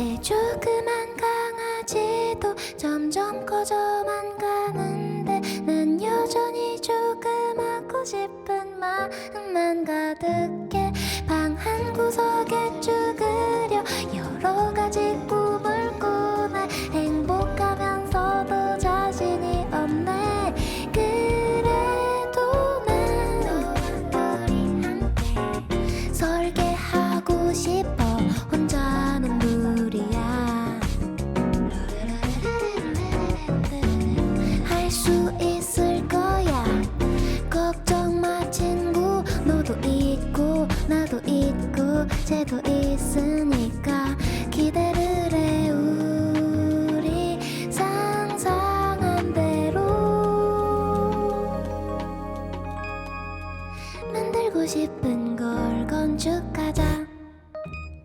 내 조그만 강아지도 점점 커져만 가는데 난 여전히 조그맣고 싶은 마음만 가득해. 쟤도 있으니까 기대를 해 우리. 상상한 대로. 만들고 싶은 걸 건축